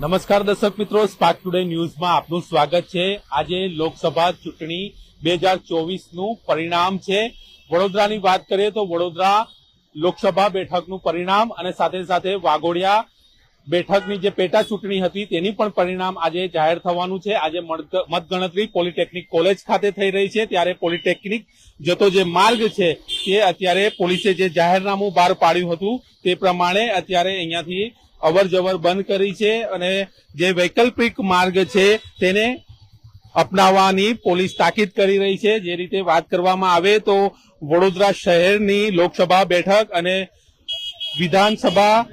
નમસ્કાર દર્શક મિત્રો સ્પાર્ક ટુડે ન્યૂઝમાં આપનું સ્વાગત છે. આજે લોકસભા ચૂંટણી બે હજાર ચોવીસનું પરિણામ છે. વડોદરાની વાત કરીએ તો વડોદરા લોકસભા બેઠકનું પરિણામ અને સાથે સાથે વાઘોડિયા બેઠકની જે પેટા ચૂંટણી હતી તેની પણ પરિણામ આજે જાહેર થવાનું છે. આજે મત- મતગણતરી પોલિટેકનિક કોલેજ ખાતે થઈ રહી છે. ત્યારે પોલિટેકનિક જતો જે માર્ગ છે તે અત્યારે પોલીસે જે જાહેરનામું બહાર પાડ્યું હતું તે પ્રમાણે અત્યારે અહીંયાથી અવર જવર બંધ કરી છે અને જે વૈકલ્પિક માર્ગ છે તેને અપનાવવાની પોલીસ તાકીદ કરી રહી છે. જે રીતે વાત કરવામાં આવે તો વડોદરા શહેરની લોકસભા બેઠક અને વિધાનસભા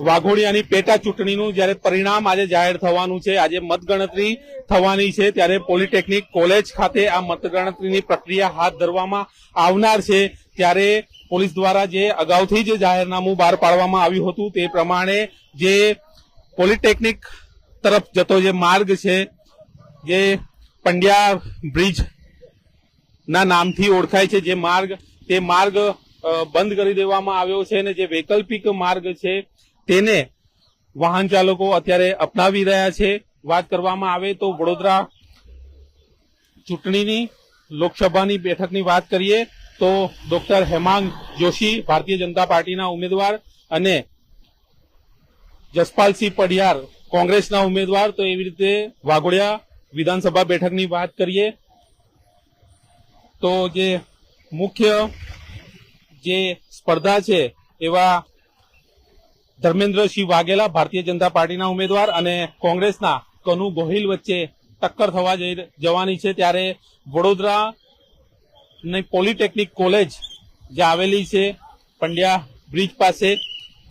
વાઘોડિયાની પેટા ચૂંટણીનું જ્યારે પરિણામ આજે જાહેર થવાનું છે, આજે મતગણતરી થવાની છે, ત્યારે પોલિટેકનિક કોલેજ ખાતે આ મતગણતરીની પ્રક્રિયા હાથ ધરવામાં આવનાર છે. ત્યારે પોલીસ દ્વારા જે અગાઉથી જે જાહેરનામું બહાર પાડવામાં આવ્યું હતું તે પ્રમાણે જે પોલિટેકનિક તરફ જતો જે માર્ગ છે, જે પંડ્યા બ્રિજ ના નામથી ઓળખાય છે જે માર્ગ, તે માર્ગ બંધ કરી દેવામાં આવ્યો છે અને જે વૈકલ્પિક માર્ગ છે તેને વાહન ચાલકો અત્યારે અપનાવી રહ્યા છે. વાત કરવામાં આવે તો વડોદરા ચૂંટણીની લોકસભાની બેઠકની વાત કરીએ તો ડોક્ટર હેમાંગ જોશી, ભારતીય જનતા પાર્ટીના ઉમેદવાર અને જસપાલસિંહ પડિયાર કોંગ્રેસના ઉમેદવાર. તો એવી રીતે વાઘોડિયા વિધાનસભા બેઠકની વાત કરીએ. તો જે મુખ્ય જે સ્પર્ધા છે એવા ધર્મેન્દ્રસિંહ વાઘેલા, ભારતીય જનતા પાર્ટીના ઉમેદવાર અને કોંગ્રેસના કનુ ગોહિલ વચ્ચે ટક્કર થવા જવાની છે. ત્યારે વડોદરા ની પોલિટેકનિક કોલેજ જે આવેલી છે પંડ્યા બ્રિજ પાસે,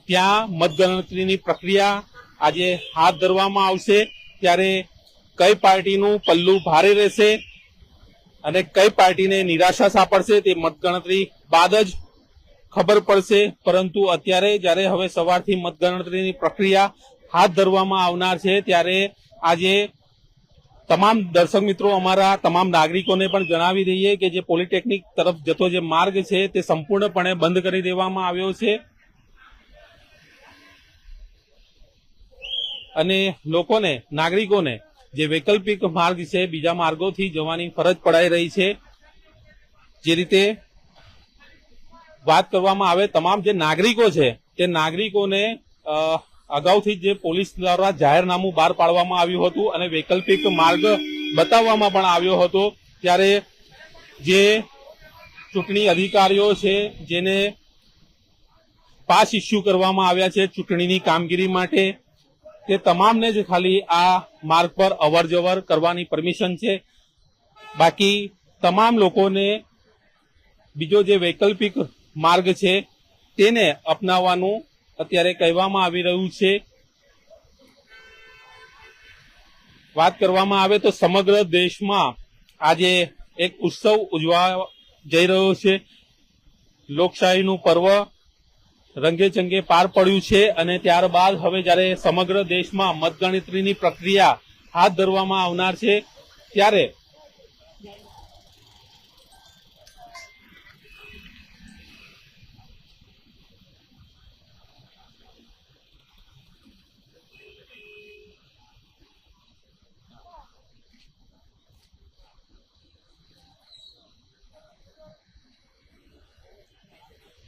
ત્યાં મતગણતરીની પ્રક્રિયા આજે હાથ ધરવામાં આવશે. ત્યારે કઈ પાર્ટીનું પલ્લું ભારે રહેશે અને કઈ પાર્ટીને નિરાશા સાંપડશે તે મતગણતરી બાદ જ ખબર પડશે. પરંતુ અત્યારે જ્યારે હવે સવારથી મતગણતરીની પ્રક્રિયા હાથ ધરવામાં આવનાર છે, ત્યારે આજે તમામ દર્શક મિત્રો અમારા તમામ નાગરિકોને પણ જણાવી દઈએ કે જે પોલિટેકનિક તરફ જતો જે માર્ગ છે તે સંપૂર્ણપણે બંધ કરી દેવામાં આવ્યો છે. અને લોકોને નાગરિકોને જે વૈકલ્પિક માર્ગ છે બીજા માર્ગોથી જવાની ફરજ પડાઈ રહી છે. જે રીતે વાત કરવામાં આવે તમામ જે નાગરિકો છે તે નાગરિકોને અ, અગાઉથી જે પોલીસ દ્વારા જાહેરનામું બહાર પાડવામાં આવ્યું હતું અને વૈકલ્પિક માર્ગ બતાવવામાં પણ આવ્યો હતો, ત્યારે જે ચૂંટણી અધિકારીઓ છે, જેને પાસ ઇસ્યુ કરવામાં આવ્યા છે ચૂંટણીની કામગીરી માટે, તે તમામને જ ખાલી આ માર્ગ પર અવર જવર કરવાની પરમિશન છે. બાકી તમામ લોકોને બીજો જે વૈકલ્પિક માર્ગ છે, તેને અપનાવવાનું અત્યારે કહેવામાં આવી રહ્યું છે. વાત કરવામાં આવે તો સમગ્ર દેશમાં આજે એક ઉત્સવ ઉજવા જઈ રહ્યો છે. લોકશાહીનું પર્વ રંગે ચંગે પાર પડ્યું છે અને ત્યારબાદ હવે જ્યારે સમગ્ર દેશમાં મતગણતરીની પ્રક્રિયા હાથ ધરવામાં આવનાર છે, ત્યારે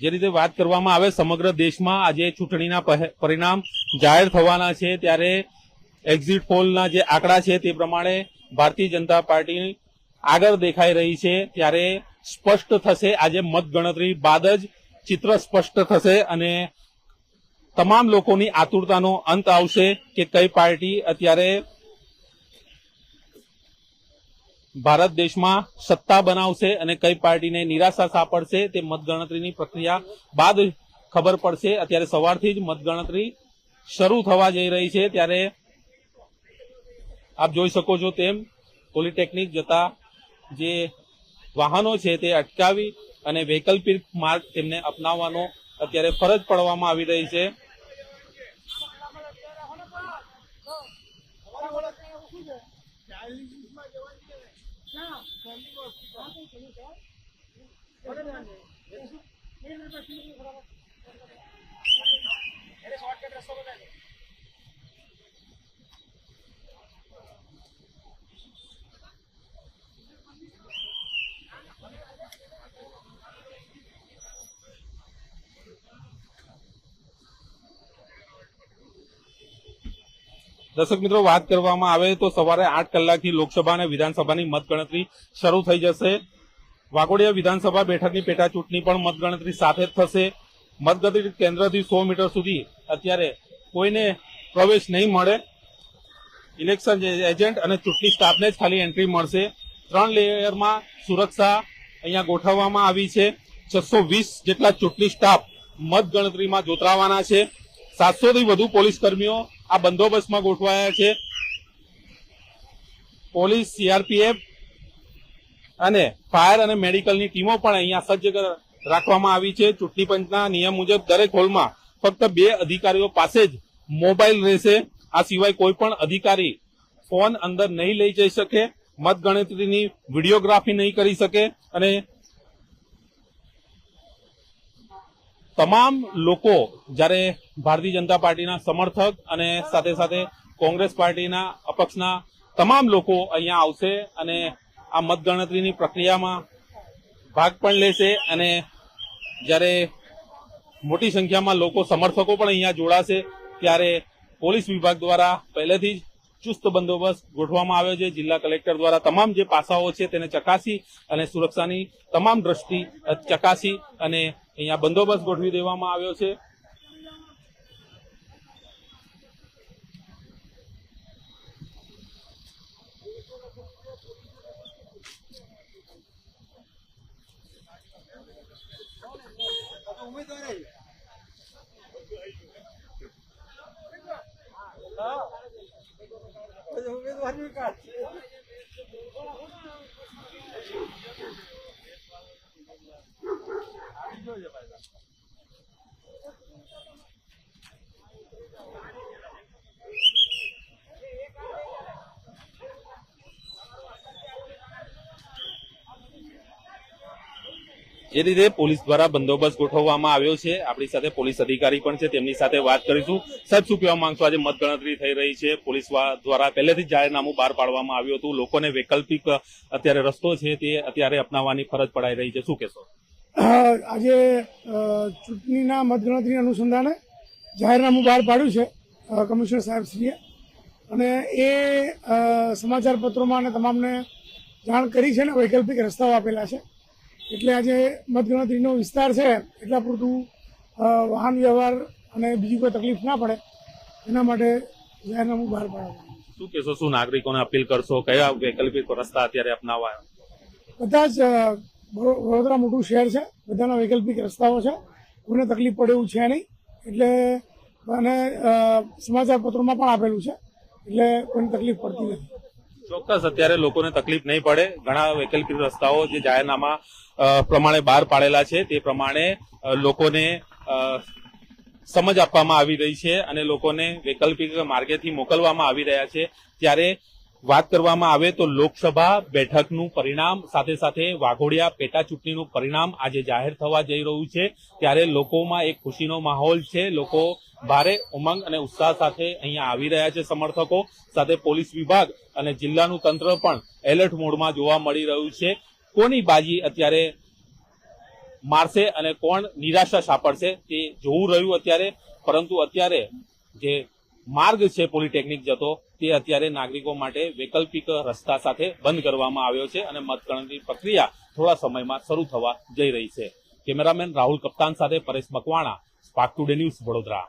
જે રીતે વાત કરવામાં આવે, સમગ્ર દેશમાં આજે ચૂંટણીના પરિણામ જાહેર થવાના છે. ત્યારે એક્ઝિટ પોલના જે આંકડા છે તે પ્રમાણે ભારતીય જનતા પાર્ટી આગળ દેખાઈ રહી છે. ત્યારે સ્પષ્ટ થશે, આજે મતગણતરી બાદ જ ચિત્ર સ્પષ્ટ થશે અને તમામ લોકોની આતુરતાનો અંત આવશે કે કઈ પાર્ટી અત્યારે ભારત દેશમાં સત્તા બનાવશે અને કઈ પાર્ટીને નિરાશા સાંપડશે તે મતગણતરીની પ્રક્રિયા બાદ ખબર પડશે. અત્યારે સવારથી જ મતગણતરી શરૂ થવા જઈ રહી છે. ત્યારે આપ જોઈ શકો છો તેમ પોલિટેકનિક જતા જે વાહનો છે તે અટકાવી અને વૈકલ્પિક માર્ગ તેમને અપનાવવાનો અત્યારે ફરજ પડવામાં આવી રહી છે. నేను દર્શક મિત્રો, વાત કરવામાં આવે તો સવારે આઠ કલાકથી લોકસભા અને વિધાનસભાની મતગણતરી શરૂ થઈ જશે. વાઘોડિયા વિધાનસભા બેઠકની પેટા ચૂંટણી પણ મતગણતરી સાથે જ થશે. મતગણતરી કેન્દ્રથી સો મીટર સુધી અત્યારે કોઈને પ્રવેશ નહીં મળે. ઇલેક્શન એજન્ટ અને ચૂંટણી સ્ટાફને જ ખાલી એન્ટ્રી મળશે. ત્રણ લેયરમાં સુરક્ષા અહીંયા ગોઠવવામાં આવી છે. છસો વીસ જેટલા ચૂંટણી સ્ટાફ મતગણતરીમાં જોતરાવાના છે. સાતસોથી વધુ પોલીસ કર્મીઓ આ બંદોબસ્તમાં ગોઠવાયા છે. પોલીસ સીઆરપીએફ અને ફાયર અને મેડિકલની ટીમો પણ અહીંયા સજ્જ રાખવામાં આવી છે. ચૂંટણી પંચના નિયમ મુજબ દરેક હોલમાં ફક્ત બે અધિકારીઓ પાસે જ મોબાઈલ રહેશે. આ સિવાય કોઈ પણ અધિકારી ફોન અંદર નહીં લઈ જઈ શકે, મતગણતરીની વિડીયોગ્રાફી નહીં કરી શકે અને તમામ લોકો જ્યારે ભારતીય જનતા પાર્ટીના સમર્થક અને સાથે સાથે કોંગ્રેસ પાર્ટીના અપક્ષના તમામ લોકો અહીંયા આવશે અને આ મતગણતરીની પ્રક્રિયામાં ભાગ પણ લેશે અને જ્યારે મોટી સંખ્યામાં લોકો સમર્થકો પણ અહીંયા જોડાશે, ત્યારે પોલીસ વિભાગ દ્વારા પહેલેથી જ ચુસ્ત બંદોબસ્ત ગોઠવવામાં આવ્યો છે. જિલ્લા કલેક્ટર દ્વારા તમામ જે પાસાઓ છે તેને ચકાસી અને સુરક્ષાની તમામ દ્રષ્ટિ ચકાસી અને અહીંયા બંદોબસ્ત ગોઠવી દેવામાં આવ્યો છે. Pode me catar. જે રીતે પોલીસ દ્વારા બંદોબસ્ત ગોઠવવામાં આવ્યો છે. આપણી સાથે પોલીસ અધિકારી પણ છે. તેમની સાથે વાત કરીશું. સાહેબ શું કહેવા માંગશો? આજે મતગણતરી થઈ રહી છે. પોલીસ દ્વારા પહેલેથી જાહેરનામું બહાર પાડવામાં આવ્યું હતું. લોકોને વૈકલ્પિક અત્યારે રસ્તો છે તે અત્યારે અપનાવવાની ફરજ પડાઈ રહી છે. શું કહેશો? આજે ચૂંટણીના મતગણતરી અનુસંધાને જાહેરનામું બહાર પાડ્યું છે કમિશનર સાહેબશ્રીએ. અને એ અ, સમાચાર પત્રોમાં અને તમામને જાણ કરી છે ને વૈકલ્પિક રસ્તાઓ આપેલા છે. એટલે આજે મતગણતરીનો વિસ્તાર છે એટલા પૂરતું વાહન વ્યવહાર અને બીજી કોઈ તકલીફ ના પડે એના માટે જાહેરનામું બહાર પાડવાનું. શું કહેશો શું નાગરિકોને અપીલ કરશો? કયા વૈકલ્પિક રસ્તા અત્યારે અપનાવાયા? બધા જ વડોદરા મોટું શહેર છે બધાના વૈકલ્પિક રસ્તાઓ છે કોઈને તકલીફ પડે એવું છે નહીં એટલે અને અ, સમાચાર પત્રોમાં પણ આપેલું છે એટલે કોઈને તકલીફ પડતી નથી. ચોક્કસ, અત્યારે લોકોને તકલીફ નહીં પડે. ઘણા વૈકલ્પિક રસ્તાઓ જે જાહેરનામા પ્રમાણે બહાર પાડેલા છે, તે પ્રમાણે લોકોને સમજ આપવામાં આવી રહી છે અને લોકોને વૈકલ્પિક માર્ગેથી મોકલવામાં આવી રહ્યા છે. ત્યારે વાત કરવામાં આવે તો લોકસભા બેઠકનું પરિણામ સાથે સાથે વાઘોડિયા પેટા ચૂંટણીનું પરિણામ આજે જાહેર થવા જઈ રહ્યું છે. ત્યારે લોકોમાં એક ખુશીનો માહોલ છે. લોકો ભારે ઉમંગ અને ઉત્સાહ સાથે અહીંયા આવી રહ્યા છે સમર્થકો. સાથે પોલીસ વિભાગ અને જિલ્લાનું તંત્ર પણ એલર્ટ મોડમાં જોવા મળી રહ્યું છે. કોની બાજી અત્યારે મારશે અને કોણ નિરાશા સાપડશે તે જોવું રહ્યું અત્યારે. પરંતુ અત્યારે જે માર્ગ છે પોલિટેકનિક જતો તે અત્યારે નાગરિકો માટે વૈકલ્પિક રસ્તા સાથે બંધ કરવામાં આવ્યો છે અને મતગણતરી પ્રક્રિયા થોડા સમયમાં શરૂ થવા જઈ રહી છે. કેમેરામેન રાહુલ કપ્તાન સાથે Paresh Makwana spark today news Vadodara.